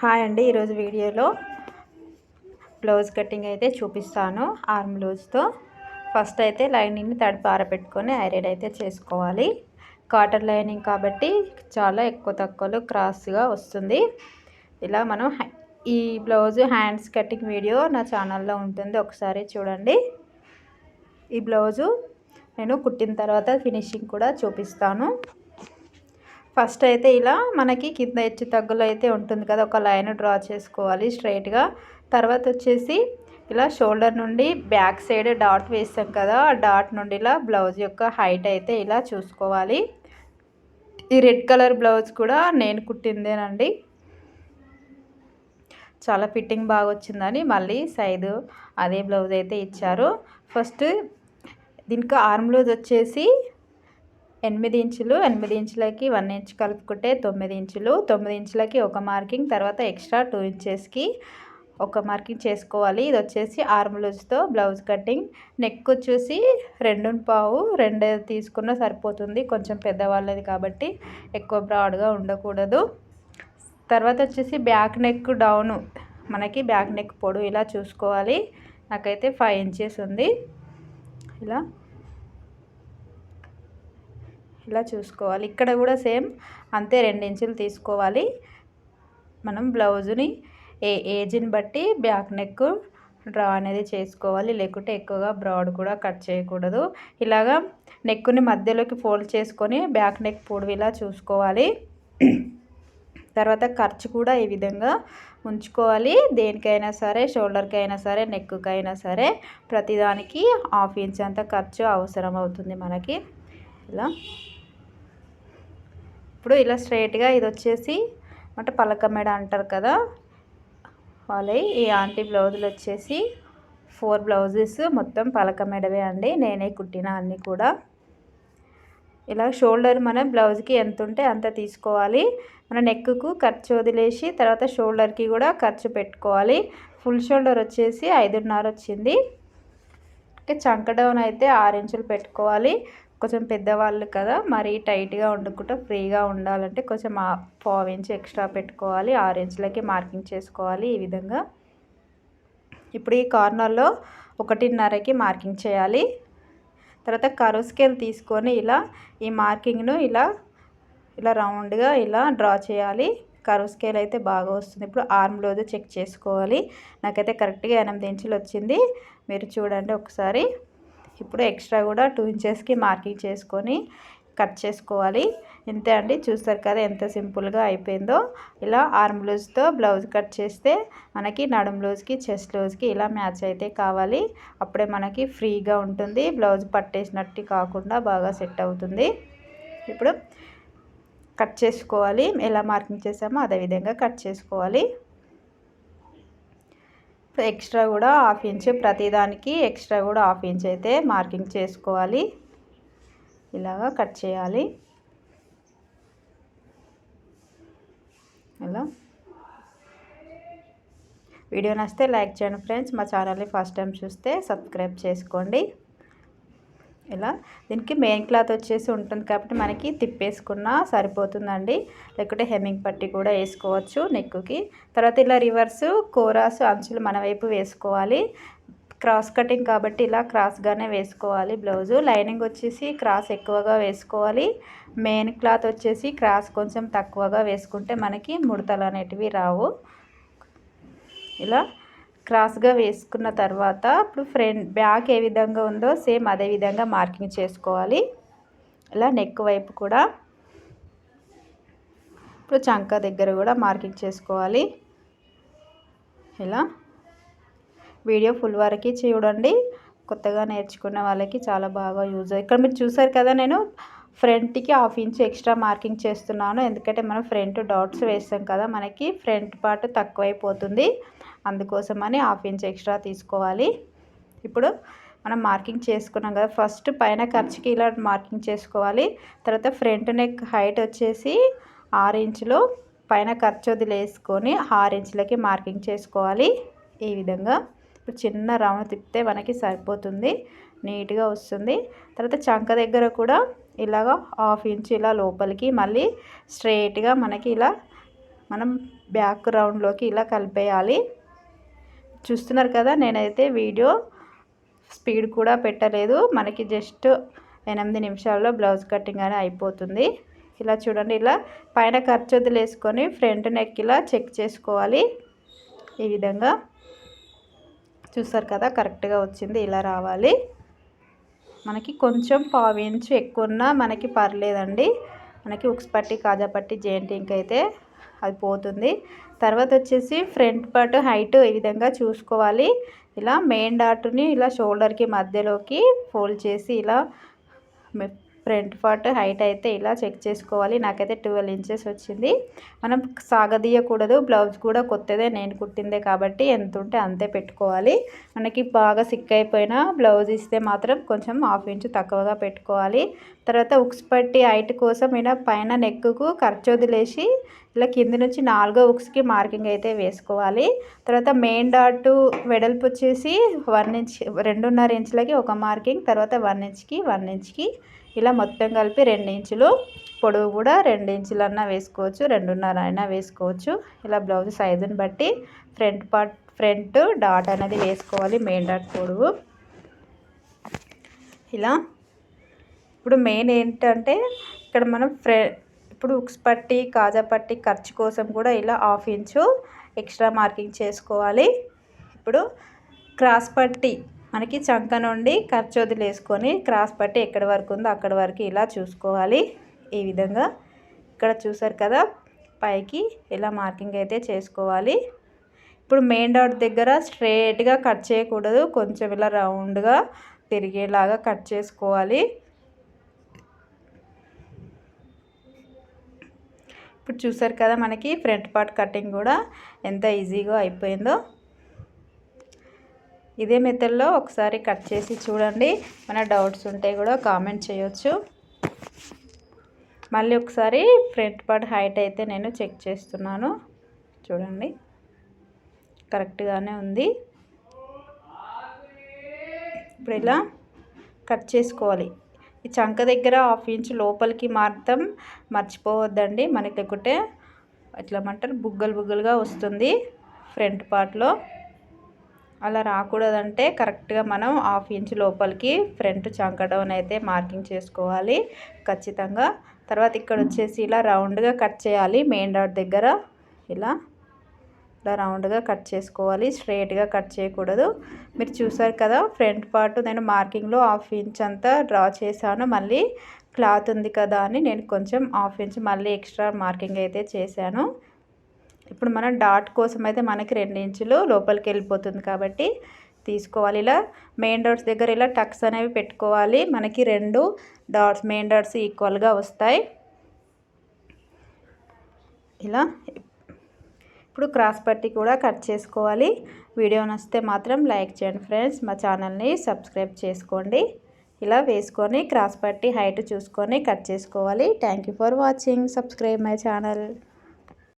Hi అండి ఈరోజు వీడియోలో బ్లౌజ్ కటింగ్ అయితే చూపిస్తాను ఆర్మ్ బ్లౌజ్తో. ఫస్ట్ అయితే లైనింగ్ని తడిపి ఆరబెట్టుకొని ఐరన్ అయితే చేసుకోవాలి. కాటన్ లైనింగ్ కాబట్టి చాలా ఎక్కువ తక్కువలో క్రాస్గా వస్తుంది. ఇలా మనం ఈ బ్లౌజ్ హ్యాండ్స్ కటింగ్ వీడియో నా ఛానల్లో ఉంటుంది ఒకసారి చూడండి. ఈ బ్లౌజు నేను కుట్టిన తర్వాత ఫినిషింగ్ కూడా చూపిస్తాను. ఫస్ట్ అయితే ఇలా మనకి కింద హెచ్చు తగ్గులు అయితే ఉంటుంది కదా ఒక లైన్ డ్రా చేసుకోవాలి స్ట్రైట్గా. తర్వాత వచ్చేసి ఇలా షోల్డర్ నుండి బ్యాక్ సైడ్ డాట్ వేస్తాం కదా ఆ డాట్ నుండి ఇలా బ్లౌజ్ యొక్క హైట్ అయితే ఇలా చూసుకోవాలి. ఈ రెడ్ కలర్ బ్లౌజ్ కూడా నేను కుట్టిందేనండి. చాలా ఫిట్టింగ్ బాగా వచ్చిందని మళ్ళీ సైజు అదే బ్లౌజ్ అయితే ఇచ్చారు. ఫస్ట్ దీనికి ఆర్మ్ బ్లౌజ్ వచ్చేసి ఎనిమిది ఇంచులు ఎనిమిది ఇంచులకి వన్ ఇంచ్ కలుపుకుంటే తొమ్మిది ఇంచులు. తొమ్మిది ఇంచులకి ఒక మార్కింగ్ తర్వాత ఎక్స్ట్రా టూ ఇంచెస్కి ఒక మార్కింగ్ చేసుకోవాలి. ఇది వచ్చేసి ఆర్మ్ లూజ్తో బ్లౌజ్ కటింగ్. నెక్ వచ్చేసి రెండు పావు రెండు తీసుకున్న సరిపోతుంది. కొంచెం పెద్దవాళ్ళది కాబట్టి ఎక్కువ బ్రాడ్గా ఉండకూడదు. తర్వాత వచ్చేసి బ్యాక్ నెక్ డౌను. మనకి బ్యాక్ నెక్ పొడు ఇలా చూసుకోవాలి. నాకైతే ఫైవ్ ఇంచెస్ ఉంది. ఇలా ఇలా చూసుకోవాలి. ఇక్కడ కూడా సేమ్ అంతే రెండు ఇంచులు తీసుకోవాలి. మనం బ్లౌజుని ఏ ఏజ్ని బట్టి బ్యాక్ నెక్ డ్రా అనేది చేసుకోవాలి. లేకుంటే ఎక్కువగా బ్రాడ్ కూడా కట్ చేయకూడదు. ఇలాగా నెక్కుని మధ్యలోకి ఫోల్డ్ చేసుకొని బ్యాక్ నెక్ పొడవు ఇలా చూసుకోవాలి. తర్వాత ఖర్చు కూడా ఈ విధంగా ఉంచుకోవాలి. దేనికైనా సరే షోల్డర్కి అయినా సరే నెక్కుకైనా అయినా సరే ప్రతిదానికి హాఫ్ ఇంచ్ అంత ఖర్చు అవసరం అవుతుంది మనకి. ఇలా. ఇప్పుడు ఇలా స్ట్రైట్గా ఇది వచ్చేసి అంటే పలక మెడ అంటారు కదా. వాళ్ళే ఈ ఆంటీ బ్లౌజులు వచ్చేసి ఫోర్ బ్లౌజెస్ మొత్తం పలక మెడవే అండి. నేనే కుట్టిన అన్నీ కూడా. ఇలా షోల్డర్ మన బ్లౌజ్కి ఎంత ఉంటే అంత తీసుకోవాలి. మన నెక్కు ఖర్చు వదిలేసి తర్వాత షోల్డర్కి కూడా ఖర్చు పెట్టుకోవాలి. ఫుల్ షోల్డర్ వచ్చేసి ఐదున్నర వచ్చింది. చంక డౌన్ అయితే ఆరు ఇంచులు పెట్టుకోవాలి. కొంచెం పెద్దవాళ్ళు కదా మరీ టైట్గా ఉండకుండా ఫ్రీగా ఉండాలంటే కొంచెం పావు ఇంచ్ ఎక్స్ట్రా పెట్టుకోవాలి. ఆరు ఇంచులకి మార్కింగ్ చేసుకోవాలి ఈ విధంగా. ఇప్పుడు ఈ కార్నర్లో ఒకటిన్నరకి మార్కింగ్ చేయాలి. తర్వాత కరువు స్కేల్ తీసుకొని ఇలా ఈ మార్కింగ్ను ఇలా ఇలా రౌండ్గా ఇలా డ్రా చేయాలి. కరువు స్కేల్ అయితే బాగా వస్తుంది. ఇప్పుడు ఆర్మ్లోది చెక్ చేసుకోవాలి. నాకైతే కరెక్ట్గా ఎనిమిది ఇంచులు వచ్చింది. మీరు చూడండి ఒకసారి. ఇప్పుడు ఎక్స్ట్రా కూడా టూ ఇంచెస్కి మార్కింగ్ చేసుకొని కట్ చేసుకోవాలి. ఇంతే అండి. చూస్తారు కదా ఎంత సింపుల్గా అయిపోయిందో. ఇలా ఆర్మ్ లూజ్తో బ్లౌజ్ కట్ చేస్తే మనకి నడుం లూజ్కి చెస్ట్ లూజ్కి ఇలా మ్యాచ్ అయితే కావాలి. అప్పుడే మనకి ఫ్రీగా ఉంటుంది. బ్లౌజ్ పట్టేసినట్టు కాకుండా బాగా సెట్ అవుతుంది. ఇప్పుడు కట్ చేసుకోవాలి. ఎలా మార్కింగ్ చేసామో అదేవిధంగా కట్ చేసుకోవాలి. ఎక్స్ట్రా కూడా హాఫ్ ఇంచ్ ప్రతిదానికి ఎక్స్ట్రా కూడా హాఫ్ ఇంచ్ అయితే మార్కింగ్ చేసుకోవాలి. ఇలాగా కట్ చేయాలి. ఇలా వీడియో నచ్చితే లైక్ చేయండి ఫ్రెండ్స్. మా ఛానల్ని ఫస్ట్ టైం చూస్తే సబ్స్క్రైబ్ చేసుకోండి. ఇలా దీనికి మెయిన్ క్లాత్ వచ్చేసి ఉంటుంది కాబట్టి మనకి తిప్పేసుకున్నా సరిపోతుందండి. లేకుంటే హెమ్మింగ్ పట్టి కూడా వేసుకోవచ్చు నెక్కుకి. తర్వాత ఇలా రివర్స్ కోరాసు అంచులు మన వైపు వేసుకోవాలి. క్రాస్ కటింగ్ కాబట్టి ఇలా క్రాస్గానే వేసుకోవాలి బ్లౌజు. లైనింగ్ వచ్చేసి క్రాస్ ఎక్కువగా వేసుకోవాలి. మెయిన్ క్లాత్ వచ్చేసి క్రాస్ కొంచెం తక్కువగా వేసుకుంటే మనకి ముడతలు అనేటివి రావు. ఇలా క్రాస్గా వేసుకున్న తర్వాత ఇప్పుడు ఫ్రంట్ బ్యాక్ ఏ విధంగా ఉందో సేమ్ అదే విధంగా మార్కింగ్ చేసుకోవాలి. ఇలా నెక్ వైపు కూడా ఇప్పుడు చంక దగ్గర కూడా మార్కింగ్ చేసుకోవాలి. ఇలా వీడియో ఫుల్ వరకు చూడండి. కొత్తగా నేర్చుకున్న వాళ్ళకి చాలా బాగా యూజ్ ఇక్కడ మీరు చూసారు కదా నేను ఫ్రంట్కి హాఫ్ ఇంచ్ ఎక్స్ట్రా మార్కింగ్ చేస్తున్నాను. ఎందుకంటే మనం ఫ్రంట్ డాట్స్ వేస్తాం కదా మనకి ఫ్రంట్ పార్ట్ తక్కువైపోతుంది. అందుకోసమని హాఫ్ ఇంచ్ ఎక్స్ట్రా తీసుకోవాలి. ఇప్పుడు మనం మార్కింగ్ చేసుకున్నాం కదా ఫస్ట్ పైన ఖర్చుకి ఇలా మార్కింగ్ చేసుకోవాలి. తర్వాత ఫ్రంట్ నెక్ హైట్ వచ్చేసి ఆరు ఇంచులు పైన ఖర్చు వదిలేసుకొని ఆరు ఇంచులకి మార్కింగ్ చేసుకోవాలి. ఈ విధంగా ఇప్పుడు చిన్న రౌండ్ తిప్పితే మనకి సరిపోతుంది నీట్గా వస్తుంది. తర్వాత చంక దగ్గర కూడా ఇలాగ హాఫ్ ఇంచ్ ఇలా లోపలికి మళ్ళీ స్ట్రైట్గా మనకి ఇలా మనం బ్యాక్ రౌండ్లోకి ఇలా కలిపేయాలి. చూస్తున్నారు కదా నేనైతే వీడియో స్పీడ్ కూడా పెట్టలేదు. మనకి జస్ట్ ఎనిమిది నిమిషాల్లో బ్లౌజ్ కటింగ్ అని అయిపోతుంది. ఇలా చూడండి ఇలా పైన ఖర్చు వదిలేసుకొని ఫ్రంట్ నెక్ ఇలా చెక్ చేసుకోవాలి. ఈ విధంగా చూసారు కదా కరెక్ట్గా వచ్చింది ఇలా రావాలి. మనకి కొంచెం పావు ఇంచు ఎక్కువ ఉన్నా మనకి పర్లేదండి. మనకి ఉక్స్ పట్టి కాజా పట్టి జెయింటింగ్ అయితే అది పోతుంది. తర్వాత వచ్చేసి ఫ్రంట్ పార్ట్ హైట్ ఈ విధంగా చూసుకోవాలి. ఇలా మెయిన్ డాట్ని ఇలా షోల్డర్కి మధ్యలోకి ఫోల్డ్ చేసి ఇలా ఫ్రంట్ పార్ట్ హైట్ అయితే ఇలా చెక్ చేసుకోవాలి. నాకైతే ట్వెల్వ్ ఇంచెస్ వచ్చింది. మనం సాగదీయకూడదు. బ్లౌజ్ కూడా కొత్తదే. నేను కుట్టిందే కాబట్టి ఎంత ఉంటే అంతే పెట్టుకోవాలి. మనకి బాగా సిక్ అయిపోయిన బ్లౌజ్ ఇస్తే మాత్రం కొంచెం హాఫ్ ఇంచ్ తక్కువగా పెట్టుకోవాలి. తర్వాత ఉక్స్ పట్టి హైట్ కోసం ఇలా పైన నెక్కు ఖర్చు వదిలేసి ఇలా కింది నుంచి నాలుగో ఉక్స్కి మార్కింగ్ అయితే వేసుకోవాలి. తర్వాత మెయిన్ డాట్ వెడల్పు వచ్చేసి వన్ ఇంచ్ రెండున్నర ఇంచులకి ఒక మార్కింగ్ తర్వాత వన్ ఇంచ్కి వన్ ఇంచ్కి ఇలా మొత్తం కలిపి రెండు ఇంచులు పొడవు కూడా రెండు ఇంచులన్నా వేసుకోవచ్చు రెండున్నర అయినా వేసుకోవచ్చు. ఇలా బ్లౌజ్ సైజుని బట్టి ఫ్రంట్ పార్ట్ ఫ్రంట్ డాట్ అనేది వేసుకోవాలి మెయిన్ డాట్ పొడవు. ఇలా ఇప్పుడు మెయిన్ ఏంటంటే ఇక్కడ మనం ఫ్రె ఇప్పుడు ఉక్స్ పట్టి కాజా పట్టి ఖర్చు కోసం కూడా ఇలా హాఫ్ ఇంచు ఎక్స్ట్రా మార్కింగ్ చేసుకోవాలి. ఇప్పుడు క్రాస్ పట్టి మనకి చంక నుండి ఖర్చోదులు వదిలేసుకొని క్రాస్ పట్టి ఎక్కడి వరకు ఉందో అక్కడి వరకు ఇలా చూసుకోవాలి. ఈ విధంగా ఇక్కడ చూసారు కదా పైకి ఇలా మార్కింగ్ అయితే చేసుకోవాలి. ఇప్పుడు మెయిన్ డాట్ దగ్గర స్ట్రేట్గా కట్ చేయకూడదు కొంచెం ఇలా రౌండ్గా తిరిగేలాగా కట్ చేసుకోవాలి. ఇప్పుడు చూసారు కదా మనకి ఫ్రంట్ పార్ట్ కటింగ్ కూడా ఎంత ఈజీగా అయిపోయిందో. ఇదే మెథడ్లో ఒకసారి కట్ చేసి చూడండి. మన డౌట్స్ ఉంటే కూడా కామెంట్ చేయొచ్చు. మళ్ళీ ఒకసారి ఫ్రంట్ పార్ట్ హైట్ అయితే నేను చెక్ చేస్తున్నాను. చూడండి. కరెక్ట్గానే ఉంది. ఇప్పుడు ఇలా కట్ చేసుకోవాలి. ఈ చంక దగ్గర హాఫ్ ఇంచ్ లోపలికి మాత్రం మర్చిపోవద్దండి. మనకి లేకుంటే ఎట్లా అంటారు? బుగ్గలు బుగ్గలుగా వస్తుంది ఫ్రంట్ పార్ట్లో. అలా రాకూడదంటే కరెక్ట్గా మనం హాఫ్ ఇంచ్ లోపలికి ఫ్రంట్ చంక డౌన్ అయితే మార్కింగ్ చేసుకోవాలి ఖచ్చితంగా. తర్వాత ఇక్కడ వచ్చేసి ఇలా రౌండ్గా కట్ చేయాలి మెయిన్ డాట్ దగ్గర. ఇలా ఇలా రౌండ్గా కట్ చేసుకోవాలి. స్ట్రైట్గా కట్ చేయకూడదు. మీరు చూసారు కదా ఫ్రంట్ పార్ట్ నేను మార్కింగ్లో హాఫ్ ఇంచ్ అంతా డ్రా చేశాను. మళ్ళీ క్లాత్ ఉంది కదా అని నేను కొంచెం హాఫ్ ఇంచ్ మళ్ళీ ఎక్స్ట్రా మార్కింగ్ అయితే చేశాను. ఇప్పుడు మనం డాట్ కోసం అయితే మనకి రెండు ఇంచులు లోపలికి వెళ్ళిపోతుంది కాబట్టి తీసుకోవాలి. ఇలా మెయిన్ డాట్స్ దగ్గర ఇలా టక్స్ అనేవి పెట్టుకోవాలి. మనకి రెండు డాట్స్ మెయిన్ డాట్స్ ఈక్వల్గా వస్తాయి. ఇలా ఇప్పుడు క్రాస్ పట్టి కూడా కట్ చేసుకోవాలి. వీడియో నచ్చితే మాత్రం లైక్ చేయండి ఫ్రెండ్స్. మా ఛానల్ని సబ్స్క్రైబ్ చేసుకోండి. ఇలా వేసుకొని క్రాస్ పట్టి హైట్ చూసుకొని కట్ చేసుకోవాలి. Thank for watching. Subscribe my channel.